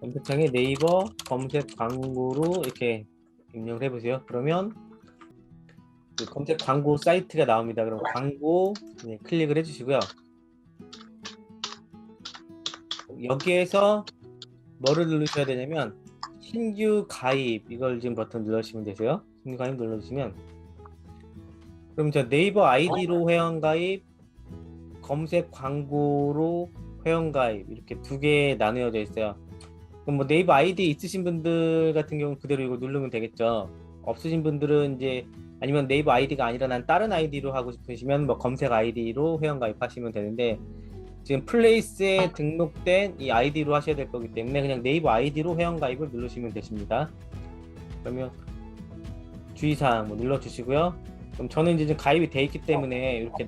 검색창에 네이버 검색 광고로 이렇게 입력을 해보세요. 그러면 그 검색 광고 사이트가 나옵니다. 그럼 광고 네, 클릭을 해주시고요. 여기에서 뭐를 누르셔야 되냐면 신규 가입 이걸 지금 버튼 눌러주시면 되세요. 신규 가입 눌러주시면 그럼 저 네이버 아이디로 회원 가입 검색 광고로 회원 가입 이렇게 두 개 나누어져 있어요. 그럼 뭐 네이버 아이디 있으신 분들 같은 경우 그대로 이거 누르면 되겠죠. 없으신 분들은 이제 아니면 네이버 아이디가 아니라 난 다른 아이디로 하고 싶으시면 뭐 검색 아이디로 회원 가입하시면 되는데 지금 플레이스에 등록된 이 아이디로 하셔야 될 거기 때문에 그냥 네이버 아이디로 회원 가입을 누르시면 되십니다. 그러면 주의사항 뭐 눌러주시고요. 그럼 저는 이제 좀 가입이 돼 있기 때문에 이렇게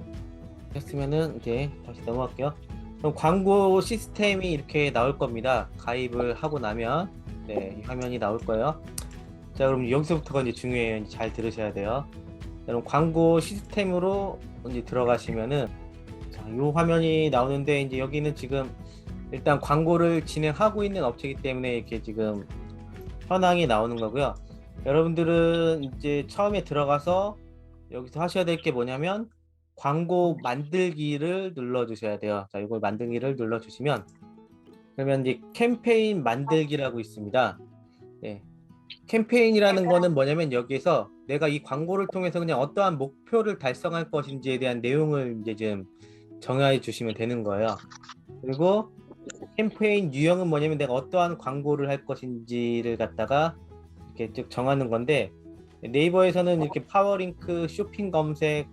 했으면은 이제 다시 넘어갈게요. 그럼 광고 시스템이 이렇게 나올 겁니다. 가입을 하고 나면 네, 이 화면이 나올 거예요. 자, 그럼 여기서부터가 이제 중요해요. 이제 잘 들으셔야 돼요. 자, 그럼 광고 시스템으로 이제 들어가시면은 자, 이 화면이 나오는데 이제 여기는 지금 일단 광고를 진행하고 있는 업체이기 때문에 이렇게 지금 현황이 나오는 거고요. 여러분들은 이제 처음에 들어가서 여기서 하셔야 될 게 뭐냐면 광고 만들기를 눌러 주셔야 돼요. 자, 이걸 만들기를 눌러 주시면 그러면 이제 캠페인 만들기라고 있습니다. 네. 캠페인이라는 거는 뭐냐면 여기에서 내가 이 광고를 통해서 그냥 어떠한 목표를 달성할 것인지에 대한 내용을 이제 좀 정해 주시면 되는 거예요. 그리고 캠페인 유형은 뭐냐면 내가 어떠한 광고를 할 것인지를 갖다가 이렇게 쭉 정하는 건데 네이버에서는 이렇게 파워링크, 쇼핑 검색,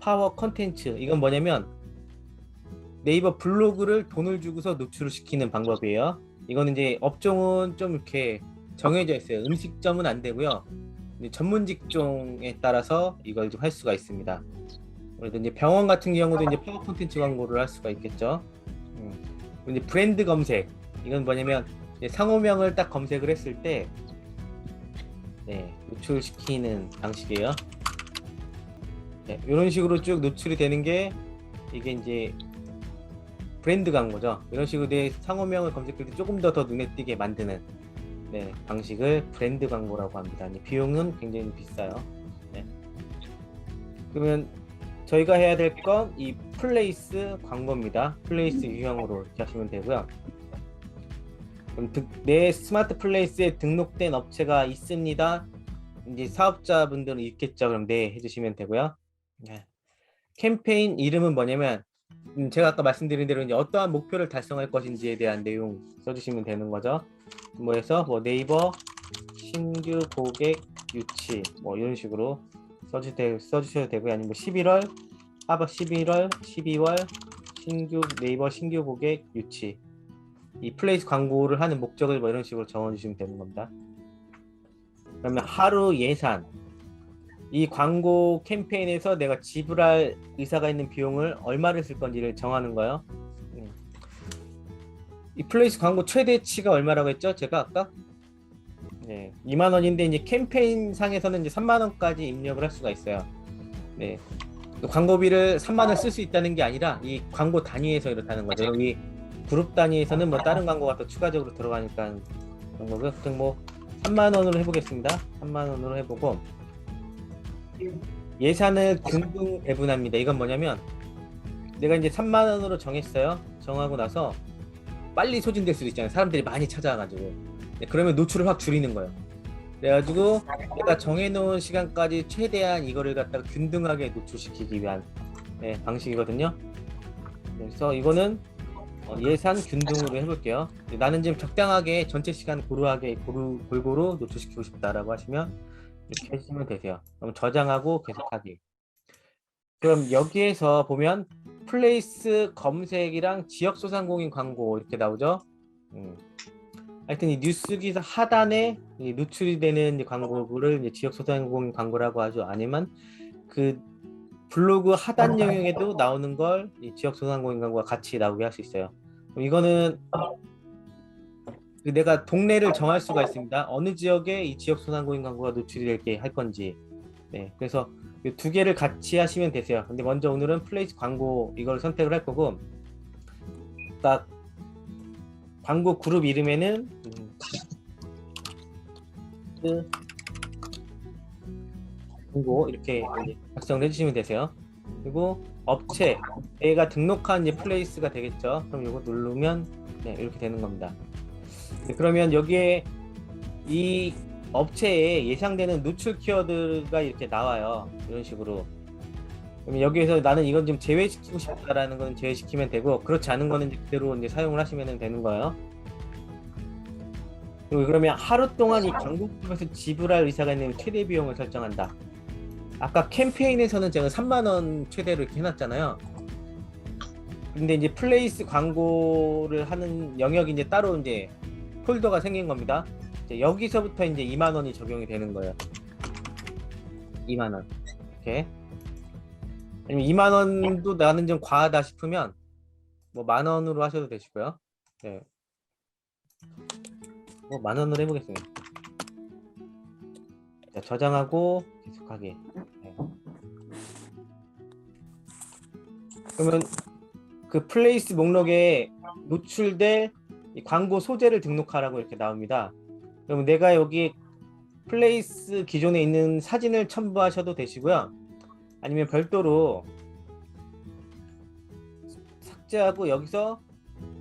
파워 컨텐츠 이건 뭐냐면 네이버 블로그를 돈을 주고서 노출을 시키는 방법이에요. 이거는 이제 업종은 좀 이렇게 정해져 있어요. 음식점은 안 되고요. 전문 직종에 따라서 이걸 좀 할 수가 있습니다. 그래도 이제 병원 같은 경우도 이제 파워 콘텐츠 광고를 할 수가 있겠죠. 음. 이제 브랜드 검색 이건 뭐냐면 상호명을 딱 검색을 했을 때 네, 노출시키는 방식이에요. 네, 이런 식으로 쭉 노출이 되는 게 이게 이제 브랜드 광고죠. 이런 식으로 내 상호명을 검색할 때 조금 더 더 눈에 띄게 만드는 네, 방식을 브랜드 광고라고 합니다. 비용은 굉장히 비싸요. 네. 그러면 저희가 해야 될 건 이 플레이스 광고입니다. 플레이스 유형으로 이렇게 하시면 되고요. 그럼 드- 내 스마트 플레이스에 등록된 업체가 있습니다. 이제 사업자분들은 있겠죠. 그럼 네 해주시면 되고요. 네. 캠페인 이름은 뭐냐면 음, 제가 아까 말씀드린 대로 이제 어떠한 목표를 달성할 것인지에 대한 내용 써주시면 되는 거죠. 뭐 해서 뭐 네이버 신규 고객 유치 뭐 이런 식으로 써주 되, 써주셔도 되고요. 아니면 뭐 11월 하버 11월 12월 신규 네이버 신규 고객 유치 이 플레이스 광고를 하는 목적을 뭐 이런 식으로 적어주시면 되는 겁니다. 그러면 하루 예산 이 광고 캠페인에서 내가 지불할 의사가 있는 비용을 얼마를 쓸 건지를 정하는 거예요. 음. 이 플레이스 광고 최대치가 얼마라고 했죠? 제가 아까 네, 2만 원인데 이제 캠페인 상에서는 이제 3만 원까지 입력을 할 수가 있어요. 네. 그 광고비를 3만 원 쓸 수 있다는 게 아니라 이 광고 단위에서 이렇다는 거죠. 여기 그룹 단위에서는 뭐 다른 광고가 또 추가적으로 들어가니까 그런 거고요. 보통 뭐 3만 원으로 해보겠습니다. 3만 원으로 해보고 예산을 균등 배분합니다. 이건 뭐냐면 내가 이제 3만 원으로 정했어요. 정하고 나서 빨리 소진될 수도 있잖아요. 사람들이 많이 찾아와가지고 네, 그러면 노출을 확 줄이는 거예요. 그래가지고 내가 정해놓은 시간까지 최대한 이거를 갖다가 균등하게 노출시키기 위한 네, 방식이거든요. 그래서 이거는 어, 예산 균등으로 해볼게요. 네, 나는 지금 적당하게 전체 시간 고루하게 고루, 골고루 노출시키고 싶다라고 하시면 이렇게 해주시면 되세요. 그럼 저장하고 계속하기. 그럼 여기에서 보면 플레이스 검색이랑 지역 소상공인 광고 이렇게 나오죠. 음. 하여튼 이 뉴스 기사 하단에 이 노출이 되는 광고를 이제 지역 소상공인 광고라고 하죠. 아니면 그 블로그 하단 영역에도 나오는 걸 이 지역 소상공인 광고가 같이 나오게 할 수 있어요. 이거는 그 내가 동네를 정할 수가 있습니다. 어느 지역에 이 지역 소상공인 광고가 노출이 될게 할 건지. 네, 그래서 이두 개를 같이 하시면 되세요. 근데 먼저 오늘은 플레이스 광고 이걸 선택을 할 거고, 딱 광고 그룹 이름에는 그리고 이렇게 작성을 해주시면 되세요. 그리고 업체 얘가 등록한 이제 플레이스가 되겠죠. 그럼 이거 누르면 네, 이렇게 되는 겁니다. 네, 그러면 여기에 이 업체에 예상되는 노출 키워드가 이렇게 나와요. 이런 식으로. 그럼 여기에서 나는 이건 좀 제외시키고 싶다라는 건 제외시키면 되고 그렇지 않은 거는 그대로 이제 사용을 하시면 되는 거예요. 그리고 그러면 하루 동안 이 광고국에서 지불할 의사가 있는 최대 비용을 설정한다. 아까 캠페인에서는 제가 3만 원 최대로 이렇게 해놨잖아요. 근데 이제 플레이스 광고를 하는 영역이 이제 따로 이제 폴더가 생긴 겁니다. 이제 여기서부터 이제 2만 원이 적용이 되는 거예요. 2만 원. 이렇게. 아니면 2만 원도 나는 좀 과하다 싶으면 뭐 만 원으로 하셔도 되시고요. 네. 뭐만 원으로 해보겠습니다. 자, 저장하고 계속하기. 네. 그러면 그 플레이스 목록에 노출될 이 광고 소재를 등록하라고 이렇게 나옵니다. 그러면 내가 여기 플레이스 기존에 있는 사진을 첨부하셔도 되시고요. 아니면 별도로 삭제하고 여기서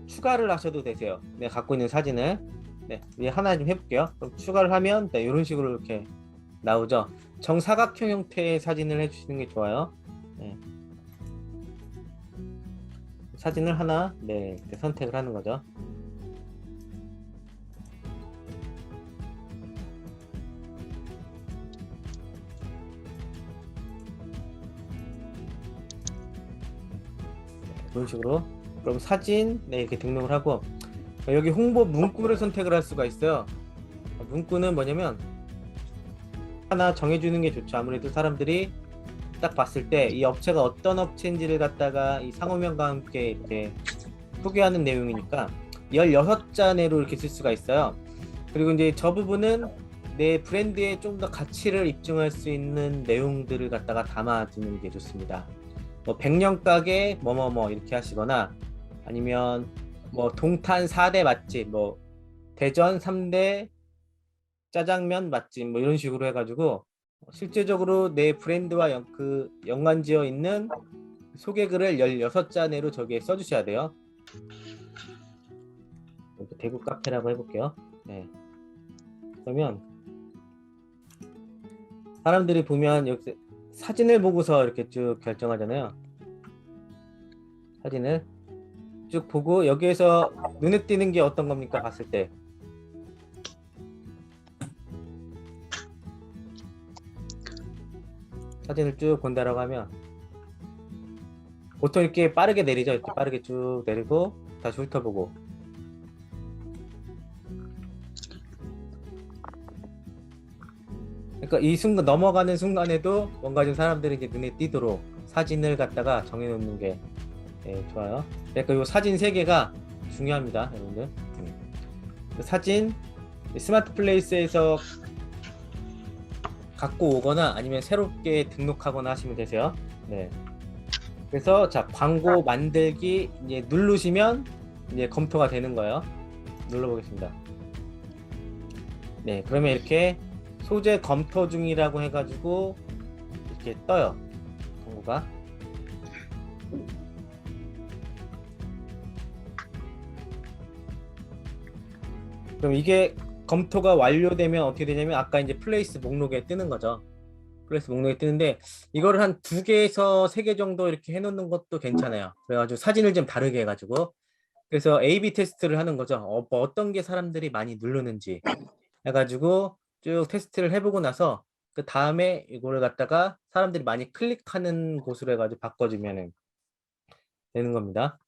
추가를 하셔도 되세요. 내가 갖고 있는 사진을 네, 하나 좀 해볼게요. 그럼 추가를 하면 네, 이런 식으로 이렇게 나오죠. 정사각형 형태의 사진을 해주시는 게 좋아요. 네. 사진을 하나 네, 선택을 하는 거죠. 이런 식으로 그럼 사진 네 이렇게 등록을 하고 여기 홍보 문구를 선택을 할 수가 있어요. 문구는 뭐냐면 하나 정해주는 게 좋죠. 아무래도 사람들이 딱 봤을 때 이 업체가 어떤 업체인지를 갖다가 이 상호명과 함께 이렇게 소개하는 내용이니까 16자 내로 이렇게 쓸 수가 있어요. 그리고 이제 저 부분은 내 브랜드에 좀 더 가치를 입증할 수 있는 내용들을 갖다가 담아두는 게 좋습니다. 뭐 백년 가게 뭐뭐뭐 이렇게 하시거나 아니면 뭐 동탄 4대 맛집 뭐 대전 3대 짜장면 맛집 뭐 이런 식으로 해가지고 실제적으로 내 브랜드와 연, 그 연관지어 있는 소개글을 16자 내로 저기에 써주셔야 돼요. 대구 카페라고 해볼게요. 네. 그러면 사람들이 보면 여기 사진을 보고서 이렇게 쭉 결정하잖아요. 사진을 쭉 보고 여기에서 눈에 띄는 게 어떤 겁니까? 봤을 때. 사진을 쭉 본다라고 하면 보통 이렇게 빠르게 내리죠. 이렇게 빠르게 쭉 내리고 다시 훑어보고 그러니까 이 순간 넘어가는 순간에도 뭔가 좀 사람들이 이제 눈에 띄도록 사진을 갖다가 정해놓는 게 예, 좋아요. 그러니까 이 사진 세 개가 중요합니다, 여러분들. 음. 그 사진 스마트 플레이스에서 갖고 오거나 아니면 새롭게 등록하거나 하시면 되세요. 네. 그래서 자 광고 만들기 이제 누르시면 이제 검토가 되는 거예요. 눌러보겠습니다. 네, 그러면 이렇게 소재 검토 중이라고 해가지고 이렇게 떠요. 광고가. 그럼 이게 검토가 완료되면 어떻게 되냐면 아까 이제 플레이스 목록에 뜨는 거죠. 플레이스 목록에 뜨는데 이거를 한 두 개에서 세 개 정도 이렇게 해놓는 것도 괜찮아요. 그래가지고 사진을 좀 다르게 해가지고 그래서 A/B 테스트를 하는 거죠. 어, 뭐 어떤 게 사람들이 많이 누르는지 해가지고 쭉 테스트를 해보고 나서 그 다음에 이거를 갖다가 사람들이 많이 클릭하는 곳으로 해가지고 바꿔주면은 되는 겁니다.